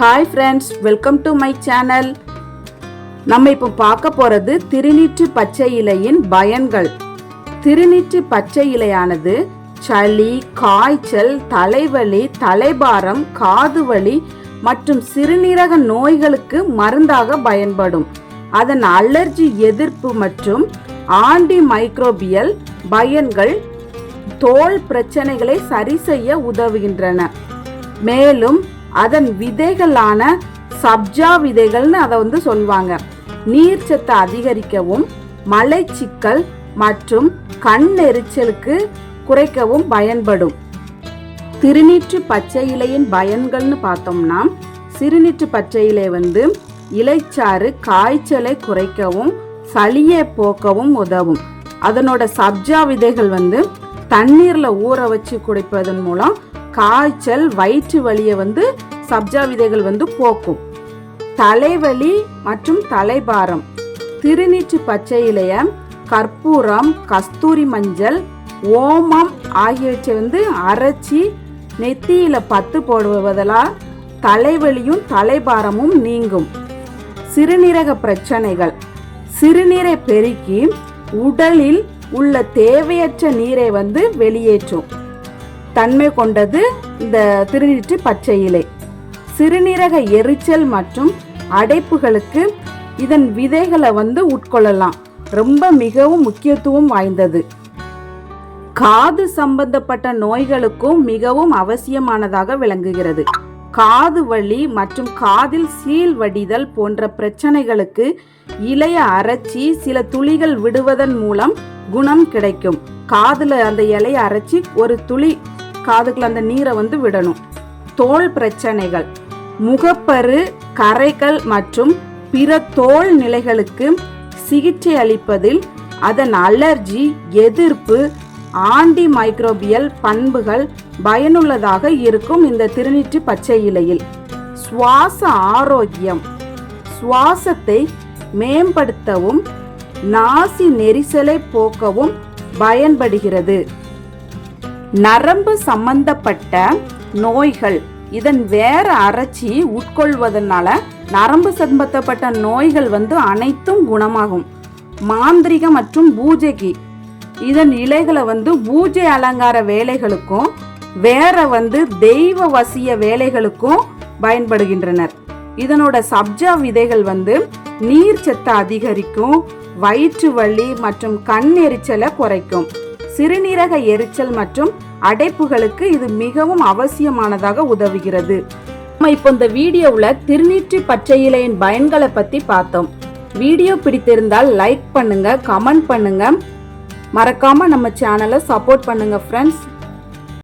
Hi friends welcome to my channel நம்ம இப்போ பார்க்க போகிறது திருநீற்று பச்சை இலையின் பயன்கள். திருநீற்று பச்சை இலையானது சளி காய்ச்சல் தலைவலி தலைபாரம் காது வலி மற்றும் சிறுநீரக நோய்களுக்கு மருந்தாக பயன்படும். அதன் அலர்ஜி எதிர்ப்பு மற்றும் ஆண்டி மைக்ரோபியல் பயன்கள் தோல் பிரச்சனைகளை சரி செய்ய உதவுகின்றன. மேலும் அதன் விதைகளான சப்ஜா விதைகள்னு அதை வந்து சொல்லுவாங்க நீர்ச்சத்தை அதிகரிக்கவும் மலைச்சிக்கல் மற்றும் கண் எரிச்சலுக்கு குறைக்கவும் பயன்படும். திருநீற்று பச்சை இலையின் பயன்கள்னு பார்த்தோம்னா சிறுநீற்று பச்சை இலை வந்து இலைச்சாறு காய்ச்சலை குறைக்கவும் சளியை போக்கவும் உதவும். அதனோட சப்ஜா விதைகள் வந்து தண்ணீரில் ஊற வச்சு குடிப்பதன் மூலம் காய்ச்சல் வயிற்று வலியை வந்து சப்ஜா விதைகள் வந்து போக்கும். தலைவலி மற்றும் தலைபாரம். திருநீற்று பச்சை இலைய கற்பூரம் கஸ்தூரி மஞ்சள் ஓமம் ஆகியவற்றை வந்து அரைச்சி நெத்தியில பத்து போடுவதால் தலைவலியும் தலைபாரமும் நீங்கும். சிறுநீரக பிரச்சனைகள். சிறுநீரை பெருக்கி உடலில் உள்ள தேவையற்ற நீரை வந்து வெளியேற்றும். தன்மை கொண்டது இந்த திருநீற்று பச்சை இலை. சிறுநீரக எரிச்சல் மற்றும் அடைப்புகளுக்கு இதன் விதைகளை வந்து உட்கொள்ளலாம். ரொம்ப மிகவும் முக்கியத்துவம் வாய்ந்தது. காது சம்பந்தப்பட்ட நோய்களுக்கும் மிகவும் அவசியமானதாக விளங்குகிறது. காது வலி மற்றும் காதில் சீல் வடிதல் போன்ற பிரச்சனைகளுக்கு இலைய அரைச்சி சில துளிகள் விடுவதன் மூலம் குணம் கிடைக்கும். காதுல அந்த இலைய அரைச்சி ஒரு துளி காதுக்குள்ள அந்த நீரை வந்து விடணும். தோல் பிரச்சனைகள் முகப்பரு கரைகள் மற்றும் பிற தோல் நிலைகளுக்கு சிகிச்சை அளிப்பதில் அதன் அலர்ஜி எதிர்ப்பு ஆண்டி மைக்ரோபியல் பண்புகள் பயனுள்ளதாக இருக்கும் இந்த திருநீற்று பச்சை இலையில். சுவாச ஆரோக்கியம் சுவாசத்தை மேம்படுத்தவும் நாசி நெரிசலை போக்கவும் பயன்படுகிறது. நரம்பு சம்பந்தப்பட்ட நோய்கள். இதன் வேற அரைச்சி உட்கொள்வதனால நரம்பு சம்பந்தப்பட்ட நோய்கள் வந்து அனைத்தும் குணமாகும். மாந்திரிக மற்றும் பூஜைக்கு. இதன் இலைகளை வந்து பூஜை அலங்கார வேலைகளுக்கும் வேற வந்து தெய்வ வசிய வேலைகளுக்கும் பயன்படுகின்றனர். இதனோட சப்ஜா விதைகள் வந்து நீர் சத்தை அதிகரிக்கும் வயிற்று வலி மற்றும் கண் எரிச்சலை குறைக்கும். சிறுநீரக எரிச்சல் மற்றும் அடைப்புகளுக்கு இது மிகவும் அவசியமானதாக உதவுகிறது. நம்ம இப்போ இந்த வீடியோவில் திருநீற்று பச்சை இலையின் பயன்களை பற்றி பார்த்தோம். வீடியோ பிடித்திருந்தால் லைக் பண்ணுங்க கமெண்ட் பண்ணுங்க. மறக்காம நம்ம சேனலை சப்போர்ட் பண்ணுங்க ஃப்ரெண்ட்ஸ்